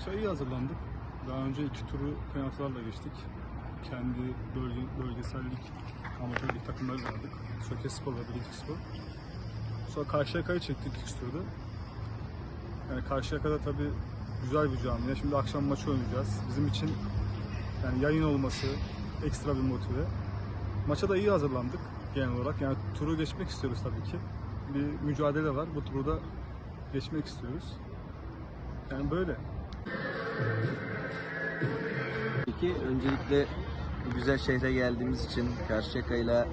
Maça iyi hazırlandık. Daha önce iki turu penaltılarla geçtik. Kendi bölge, bölgesel lig, amatör lig takımları vardık. Söke Spor ve Bilecik Spor. Sonra Karşıyaka'yı çektik ilk turda. Yani Karşıyaka'da tabii güzel bir camia. Şimdi akşam maçı oynayacağız. Bizim için yani yayın olması ekstra bir motive. Maça da iyi hazırlandık genel olarak. Yani turu geçmek istiyoruz tabii ki. Bir mücadele var. Bu turu da geçmek istiyoruz. Yani böyle. Peki öncelikle bu güzel şehre geldiğimiz için Karşıyaka'yla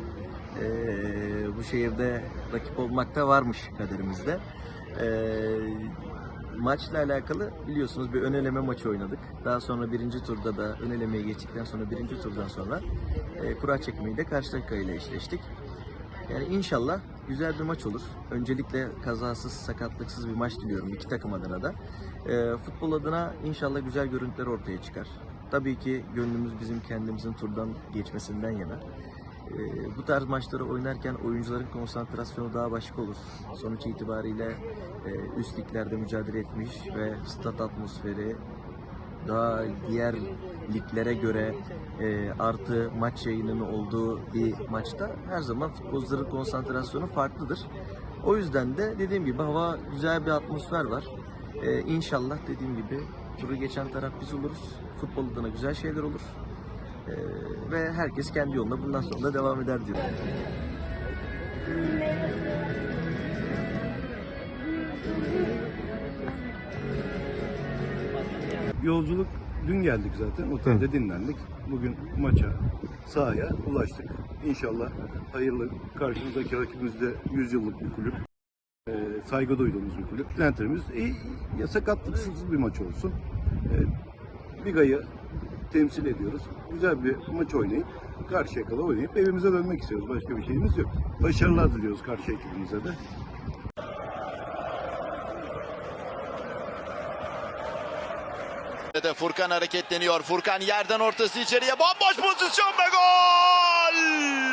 eee bu şehirde rakip olmak da varmış kaderimizde. Eee maçla alakalı biliyorsunuz bir ön eleme maçı oynadık. Daha sonra birinci turda da ön elemeye geçtikten sonra birinci turdan sonra eee kura çekmeyi de Karşıyaka ile eşleştik. Yani inşallah güzel bir maç olur. Öncelikle kazasız, sakatlıksız bir maç diliyorum iki takım adına da. Ee, futbol adına inşallah güzel görüntüler ortaya çıkar. Tabii ki gönlümüz bizim kendimizin turdan geçmesinden yana. Ee, bu tarz maçları oynarken oyuncuların konsantrasyonu daha başka olur. Sonuç itibariyle e, üst liglerde mücadele etmiş ve stat atmosferi daha diğer liglere göre e, artı maç yayınının olduğu bir maçta her zaman futbolcuların konsantrasyonu farklıdır. O yüzden de dediğim gibi hava güzel bir atmosfer var. E, inşallah dediğim gibi turu geçen taraf biz oluruz. Futbol adına güzel şeyler olur. E, ve herkes kendi yoluna bundan sonra da devam eder diyorum. Yolculuk dün geldik zaten. Otelde dinlendik. Bugün maça, sahaya ulaştık. İnşallah hayırlı karşımızdaki rakibimiz de 100 yıllık bir kulüp. Ee, saygı duyduğumuz bir kulüp. İyi, ya sakatlıksız bir maç olsun. Ee, Biga'yı temsil ediyoruz. Güzel bir maç oynayıp Karşıyaka'da oynayıp evimize dönmek istiyoruz. Başka bir şeyimiz yok. Başarılar diliyoruz karşı ekibimize de. de Furkan hareketleniyor. Furkan yerden ortası içeriye bomboş pozisyon ve gol!